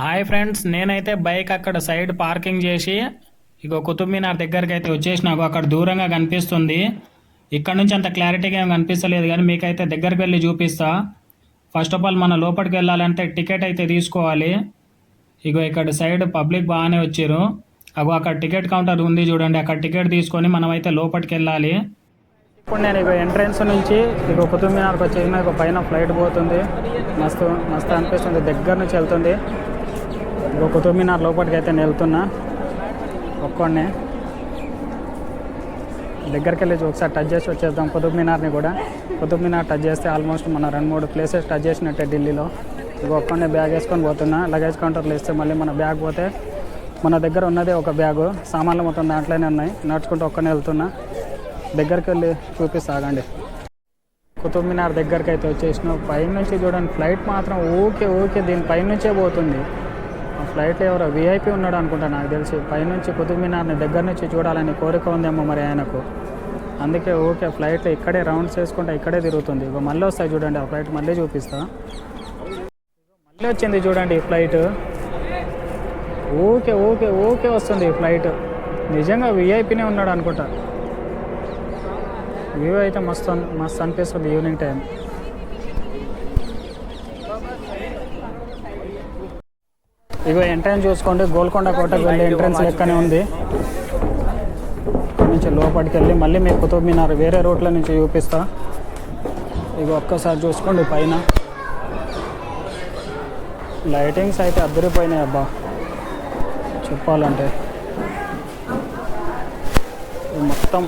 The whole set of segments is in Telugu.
హాయ్ ఫ్రెండ్స్ నేనైతే బైక్ అక్కడ సైడ్ పార్కింగ్ చేసి ఇగో కుతుబ్మినార్ దగ్గరికి అయితే వచ్చేసి నాకు అక్కడ దూరంగా కనిపిస్తుంది. ఇక్కడ నుంచి అంత క్లారిటీగా ఏం కనిపిస్తలేదు కానీ మీకైతే దగ్గరికి వెళ్ళి చూపిస్తా. ఫస్ట్ ఆఫ్ ఆల్ మన లోపలికి వెళ్ళాలంటే టికెట్ అయితే తీసుకోవాలి. ఇగో ఇక్కడ సైడ్ పబ్లిక్ బాగానే వచ్చారు. అగో అక్కడ టికెట్ కౌంటర్ ఉంది చూడండి. అక్కడ టికెట్ తీసుకొని మనం అయితే లోపలికి వెళ్ళాలి. ఇప్పుడు నేను ఇక ఎంట్రన్స్ నుంచి ఇక కుతుబ్ మినార్కి వచ్చేసిన. ఇక పైన ఫ్లైట్ పోతుంది. మస్తు మస్తు అనిపిస్తుంది. దగ్గర నుంచి వెళ్తుంది. ఇక కుతుబ్ మినార్ లోపలికి అయితే నేను వెళ్తున్నా ఒక్కడనే దగ్గరికి వెళ్ళి ఒకసారి టచ్ చేసి వచ్చేద్దాం. కుతుబ్ మినార్ని కూడా. కుతుబ్ మినార్ టచ్ చేస్తే ఆల్మోస్ట్ మన రెండు మూడు ప్లేసెస్ టచ్ చేసినట్టే ఢిల్లీలో. ఇక ఒక్కడనే బ్యాగ్ వేసుకొని పోతున్నా. లగేజ్ కౌంటర్లో ఇస్తే మళ్ళీ మన బ్యాగ్ పోతే మన దగ్గర ఉన్నదే ఒక బ్యాగు సామాన్లు మొత్తం దాంట్లోనే ఉన్నాయి. నడుచుకుంటూ ఒక్కనే వెళ్తున్నా. దగ్గరికి వెళ్ళి చూపిస్తాగండి కుతుబ్ మినార్ దగ్గరికి అయితే వచ్చేసిన. పైన నుంచి చూడండి ఫ్లైట్ మాత్రం ఓకే ఓకే దీని పైనుంచే పోతుంది. ఫ్లైట్లో ఎవరో విఐపి ఉన్నాడు అనుకుంటా నాకు తెలిసి. పైనుంచి కుతుబ్ మినార్ని దగ్గర నుంచి చూడాలని కోరిక ఉందేమో మరి ఆయనకు. అందుకే ఓకే ఫ్లైట్లో ఇక్కడే రౌండ్స్ వేసుకుంటా ఇక్కడే తిరుగుతుంది. ఇక మళ్ళీ వస్తాయి చూడండి ఆ ఫ్లైట్ మళ్ళీ చూపిస్తా. మళ్ళీ వచ్చింది చూడండి ఈ ఫ్లైట్. ఓకే ఓకే ఓకే వస్తుంది ఈ ఫ్లైట్. నిజంగా విఐపినే ఉన్నాడు అనుకుంటా. వ్యూ అయితే మస్తు అన్- మస్తు అనిపిస్తుంది ఈవినింగ్ టైం. ఇగో ఎంట్రన్స్ చూసుకోండి. గోల్కొండ కోటకు వెళ్ళే ఎంట్రన్స్ లెక్కనే ఉంది. నుంచి లోపలికి వెళ్ళి మళ్ళీ మీకు కుతుబ్ మినార్ వేరే రోడ్ల నుంచి చూపిస్తా. ఇగో ఒక్కసారి చూసుకోండి పైన. లైటింగ్స్ అయితే అద్దరిపోయినాయి అబ్బా. చెప్పాలంటే. మొత్తం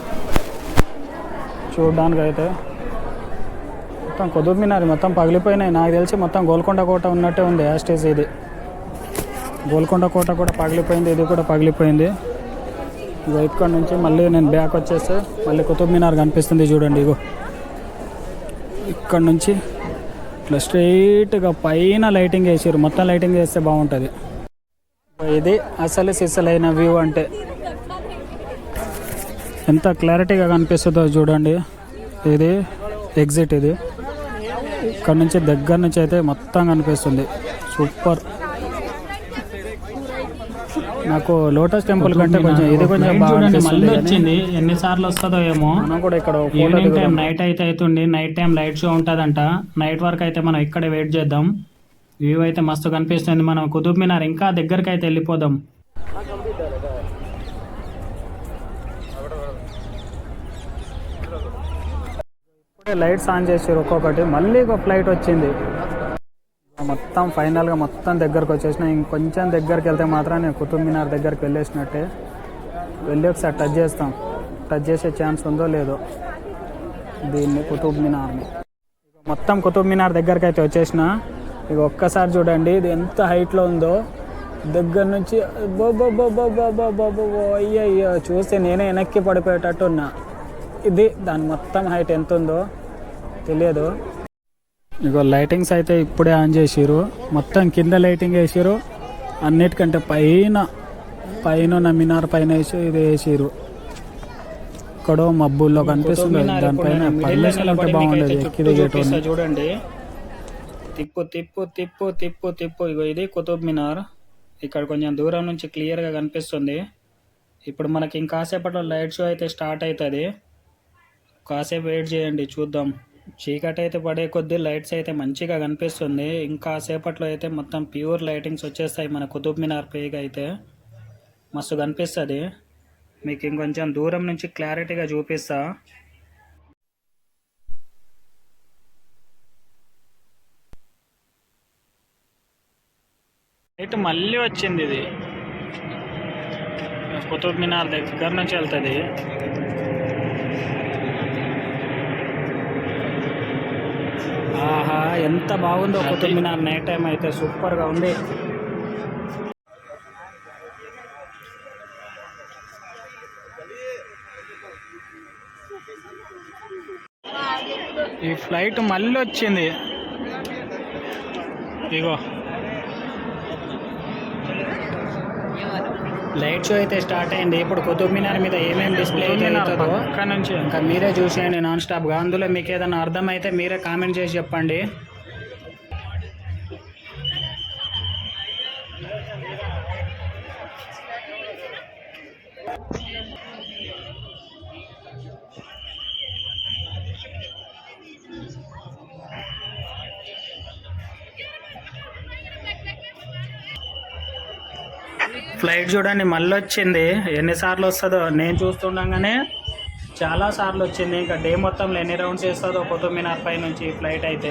చూడడానికి అయితే మొత్తం కుతుబ్ మినార్ మొత్తం పగిలిపోయినాయి. నాకు తెలిసి మొత్తం గోల్కొండ కోట ఉన్నట్టే ఉంది యాస్టేజ్ ఇది గోల్కొండ కోట కూడా పగిలిపోయింది ఇది కూడా పగిలిపోయింది. ఇగో ఇక్కడ నుంచి మళ్ళీ నేను బ్యాక్ వచ్చేస్తే మళ్ళీ కుతుబ్ మినార్ కనిపిస్తుంది చూడండి ఇగో. ఇక్కడ నుంచి ఇట్లా స్ట్రైట్గా పైన లైటింగ్ వేసారు మొత్తం లైటింగ్ వేస్తే బాగుంటుంది. ఇది అసలు సిసలైన వ్యూ అంటే. ఎంత క్లారిటీగా కనిపిస్తుందో చూడండి. ఇది ఎగ్జిట్ ఇది. ఇక్కడ నుంచి దగ్గర నుంచి అయితే మొత్తం కనిపిస్తుంది. సూపర్ నాకు లోటస్ టెంపుల్ కంటే కొంచెం ఇది కొంచెం బాగా అనిపిస్తుంది కానీ వచ్చింది. ఎన్నిసార్లు వస్తుందో ఏమో. మనం కూడా ఇక్కడ ఈవినింగ్ టైం. నైట్ అయితే అవుతుంది. నైట్ టైం లైట్ షో ఉంటుందంట. నైట్ వరకు అయితే మనం ఇక్కడే వెయిట్ చేద్దాం. వ్యూ అయితే మస్తు కనిపిస్తుంది. మనం కుతుబ్ మినార్ ఇంకా దగ్గరికి అయితే వెళ్ళిపోదాం లైట్స్ ఆన్ చేసారు ఒక్కొక్కటి. మళ్ళీ ఒక ఫ్లైట్ వచ్చింది. మొత్తం ఫైనల్గా మొత్తం దగ్గరకు వచ్చేసిన. ఇంకొంచెం దగ్గరికి వెళ్తే మాత్రం నేను కుతుబ్ మినార్ దగ్గరికి వెళ్ళేసినట్టే. వెళ్ళి ఒకసారి టచ్ చేస్తాం. టచ్ చేసే ఛాన్స్ ఉందో లేదో దీన్ని కుతుబ్ మినార్ని మొత్తం కుతుబ్ మినార్ దగ్గరికి అయితే వచ్చేసిన. ఇక ఒక్కసారి చూడండి ఇది ఎంత హైట్లో ఉందో. దగ్గర నుంచి అయ్యో చూస్తే నేనే వెనక్కి పడిపోయేటట్టు ఉన్నా ఇది దాని మొత్తం హైట్ ఎంత ఉందో తెలియదు. ఇగో లైటింగ్స్ అయితే ఇప్పుడే ఆన్ చేసిరు మొత్తం కింద లైటింగ్ వేసిరు అన్నిటికంటే పైన పైన మినార్ పైన వేసి ఇది వేసిరు ఇక్కడో మబ్బుల్లో కనిపిస్తుంది. దానిపైన పర్మిషన్ ఉంటే బాగుండేది. ఎక్కి దిగేటోని చూడండి. తిప్పు తిప్పు తిప్పు తిప్పు తిప్పు. ఇగో ఇది కుతుబ్ మినార్. ఇక్కడ కొంచెం దూరం నుంచి క్లియర్గా కనిపిస్తుంది. ఇప్పుడు మనకి ఇంకాసేపట్లో లైట్ షో అయితే స్టార్ట్ అవుతుంది. కాసేపు వెయిట్ చేయండి చూద్దాం. చీకటి అయితే పడే కొద్దీ లైట్స్ అయితే మంచిగా కనిపిస్తుంది. ఇంకా సేపట్లో అయితే మొత్తం ప్యూర్ లైటింగ్స్ వచ్చేస్తాయి మన కుతుబ్ మినార్ పేగ అయితే. మస్తు కనిపిస్తుంది. మీకు ఇంకొంచెం దూరం నుంచి క్లారిటీగా చూపిస్తా. లైట్ మళ్ళీ వచ్చింది ఇది. కుతుబ్ మినార్ దగ్గర నుంచి వెళ్తుంది. ఆహా ఎంత బాగుందో కుతుబ్మినార్ నైట్ టైం అయితే సూపర్గా ఉంది. ఈ ఫ్లైట్ మళ్ళీ వచ్చింది. ఇగో. లైట్ షో అయితే స్టార్ట్ అయింది. ఇప్పుడు కుతుబ్ మినార్ మీద ఏమేమి డిస్ప్లే అయితే అవుతుందో ఇంకా మీరే చూసేయండి నాన్ స్టాప్గా. అందులో మీకు ఏదైనా అర్థమైతే మీరే కామెంట్ చేసి చెప్పండి. ఫ్లైట్ చూడండి మళ్ళీ వచ్చింది. ఎన్నిసార్లు వస్తుందో? నేను చూస్తుండగానే చాలా సార్లు వచ్చింది. ఇంకా డే మొత్తంలో ఎన్ని రౌండ్స్ వేస్తుందో? కుతుబ్ మినార్ పై నుంచి ఫ్లైట్ అయితే.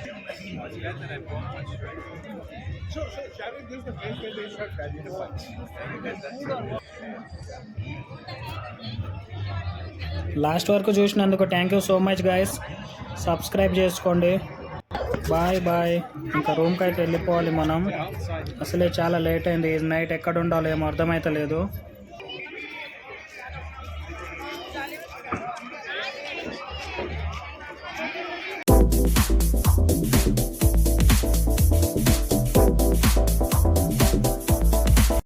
లాస్ట్ వరకు చూసినందుకు thank you so much guys subscribe చేసుకోండి. బాయ్ బాయ్ ఇంకా రూమ్కి అయితే వెళ్ళిపోవాలి మనం. అసలే చాలా లేట్ అయింది. నైట్ ఎక్కడ ఉండాలో ఏమో అర్థమైతే లేదు